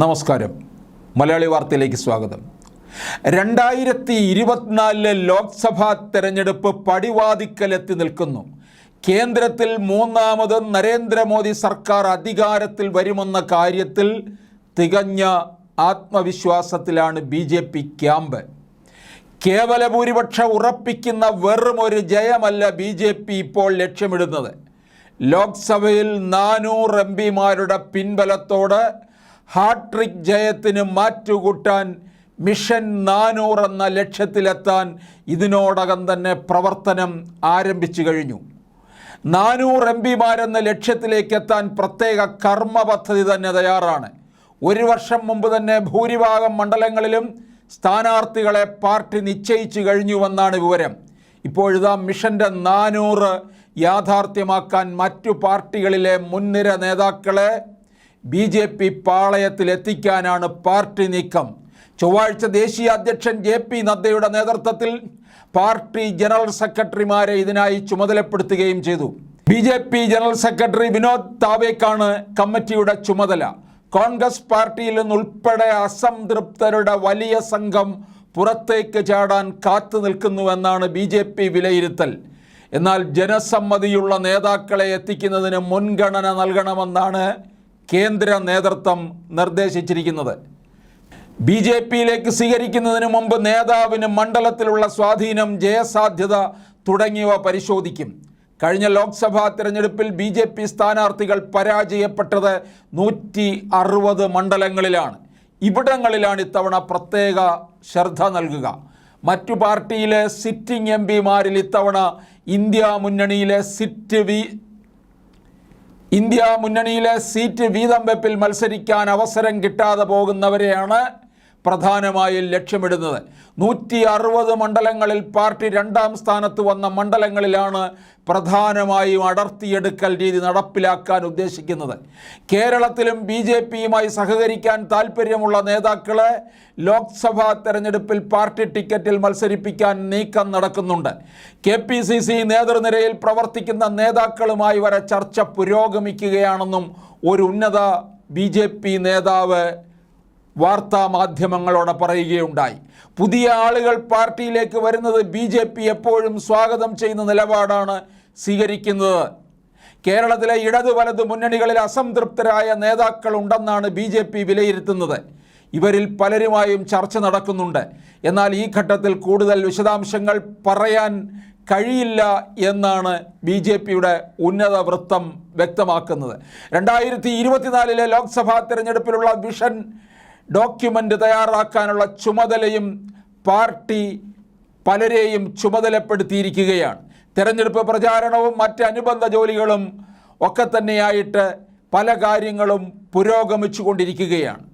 നമസ്കാരം. മലയാളി വാർത്തയിലേക്ക് സ്വാഗതം. രണ്ടായിരത്തി ഇരുപത്തിനാലിലെ ലോക്സഭാ തെരഞ്ഞെടുപ്പ് പടിവാതിക്കലെത്തി നിൽക്കുന്നു. കേന്ദ്രത്തിൽ മൂന്നാമത് നരേന്ദ്രമോദി സർക്കാർ അധികാരത്തിൽ വരുമെന്ന കാര്യത്തിൽ തികഞ്ഞ ആത്മവിശ്വാസത്തിലാണ് ബി ജെ പി ക്യാമ്പ്. കേവല ഭൂരിപക്ഷം ഉറപ്പിക്കുന്ന വെറും ഒരു ജയമല്ല ബി ജെ പി ഇപ്പോൾ ലക്ഷ്യമിടുന്നത്. ലോക്സഭയിൽ നാനൂറ് എം പിമാരുടെ പിൻബലത്തോട് ഹാട്രിക് ജയത്തിന് മാറ്റുകൂട്ടാൻ മിഷൻ നാനൂറ് എന്ന ലക്ഷ്യത്തിലെത്താൻ ഇതിനോടകം തന്നെ പ്രവർത്തനം ആരംഭിച്ചു കഴിഞ്ഞു. നാനൂറ് എം പിമാരെന്ന ലക്ഷ്യത്തിലേക്ക് എത്താൻ പ്രത്യേക കർമ്മ പദ്ധതി തന്നെ തയ്യാറാണ്. ഒരു വർഷം മുമ്പ് തന്നെ ഭൂരിഭാഗം മണ്ഡലങ്ങളിലും സ്ഥാനാർത്ഥികളെ പാർട്ടി നിശ്ചയിച്ചു കഴിഞ്ഞുവെന്നാണ് വിവരം. ഇപ്പോഴിതാ മിഷന്റെ നാനൂറ് യാഥാർത്ഥ്യമാക്കാൻ മറ്റു പാർട്ടികളിലെ മുൻനിര നേതാക്കളെ ബി ജെ പി പാളയത്തിലെത്തിക്കാനാണ് പാർട്ടി നീക്കം. ചൊവ്വാഴ്ച ദേശീയ അധ്യക്ഷൻ ജെ പി നദ്ദയുടെ നേതൃത്വത്തിൽ പാർട്ടി ജനറൽ സെക്രട്ടറിമാരെ ഇതിനായി ചുമതലപ്പെടുത്തുകയും ചെയ്തു. B J P general secretary Vinod താവേക്കാണ് കമ്മിറ്റിയുടെ ചുമതല. കോൺഗ്രസ് പാർട്ടിയിൽ നിന്നുൾപ്പെടെ അസംതൃപ്തരുടെ വലിയ സംഘം പുറത്തേക്ക് ചാടാൻ കാത്തു നിൽക്കുന്നുവെന്നാണ് ബി ജെ പി വിലയിരുത്തൽ. എന്നാൽ ജനസമ്മതിയുള്ള നേതാക്കളെ എത്തിക്കുന്നതിന് മുൻഗണന നൽകണമെന്നാണ് കേന്ദ്ര നേതൃത്വം നിർദ്ദേശിച്ചിരിക്കുന്നത്. ബി ജെ പിയിലേക്ക് സ്വീകരിക്കുന്നതിന് മുമ്പ് നേതാവിന് മണ്ഡലത്തിലുള്ള സ്വാധീനം ജയസാധ്യത തുടങ്ങിയവ പരിശോധിക്കും. കഴിഞ്ഞ ലോക്സഭാ തിരഞ്ഞെടുപ്പിൽ ബി ജെ പി സ്ഥാനാർത്ഥികൾ പരാജയപ്പെട്ടത് നൂറ്റി അറുപത് മണ്ഡലങ്ങളിലാണ്. ഇവിടങ്ങളിലാണ് ഇത്തവണ പ്രത്യേക ശ്രദ്ധ നൽകുക. മറ്റു പാർട്ടിയിലെ സിറ്റിംഗ് എം പിമാരിൽ ഇത്തവണ ഇന്ത്യ മുന്നണിയിലെ സിറ്റ് വി ഇന്ത്യ മുന്നണിയിലെ സീറ്റ് വീതം വെപ്പിൽ മത്സരിക്കാൻ അവസരം കിട്ടാതെ പോകുന്നവരെയാണ് പ്രധാനമായും ലക്ഷ്യമിടുന്നത്. നൂറ്റി അറുപത് മണ്ഡലങ്ങളിൽ പാർട്ടി രണ്ടാം സ്ഥാനത്ത് വന്ന മണ്ഡലങ്ങളിലാണ് പ്രധാനമായും അടർത്തിയെടുക്കൽ രീതി നടപ്പിലാക്കാൻ ഉദ്ദേശിക്കുന്നത്. കേരളത്തിലും ബി ജെ പിയുമായി സഹകരിക്കാൻ താൽപ്പര്യമുള്ള നേതാക്കളെ ലോക്സഭാ തെരഞ്ഞെടുപ്പിൽ പാർട്ടി ടിക്കറ്റിൽ മത്സരിപ്പിക്കാൻ നീക്കം നടക്കുന്നുണ്ട്. കെ പി സി സി നേതൃനിരയിൽ പ്രവർത്തിക്കുന്ന നേതാക്കളുമായി വരെ ചർച്ച പുരോഗമിക്കുകയാണെന്നും ഒരു ഉന്നത ബി നേതാവ് വാർത്താ മാധ്യമങ്ങളോട് പറയുകയുണ്ടായി. പുതിയ ആളുകൾ പാർട്ടിയിലേക്ക് വരുന്നത് ബി ജെ പി എപ്പോഴും സ്വാഗതം ചെയ്യുന്ന നിലപാടാണ് സ്വീകരിക്കുന്നത്. കേരളത്തിലെ ഇടത് വലത് മുന്നണികളിൽ അസംതൃപ്തരായ നേതാക്കൾ ഉണ്ടെന്നാണ് ബി ജെ പി വിലയിരുത്തുന്നത്. ഇവരിൽ പലരുമായും ചർച്ച നടക്കുന്നുണ്ട്. എന്നാൽ ഈ ഘട്ടത്തിൽ കൂടുതൽ വിശദാംശങ്ങൾ പറയാൻ കഴിയില്ല എന്നാണ് ബി ജെ പിയുടെ ഉന്നത വൃത്തം വ്യക്തമാക്കുന്നത്. രണ്ടായിരത്തി ഇരുപത്തിനാലിലെ ലോക്സഭാ തിരഞ്ഞെടുപ്പിലുള്ള വിഷൻ ഡോക്യുമെന്റ് തയ്യാറാക്കാനുള്ള ചുമതലയും പാർട്ടി പലരെയും ചുമതലപ്പെടുത്തിയിരിക്കുകയാണ്. തെരഞ്ഞെടുപ്പ് പ്രചാരണവും മറ്റ് അനുബന്ധ ജോലികളും ഒക്കെ തന്നെയായിട്ട് പല കാര്യങ്ങളും പുരോഗമിച്ചു കൊണ്ടിരിക്കുകയാണ്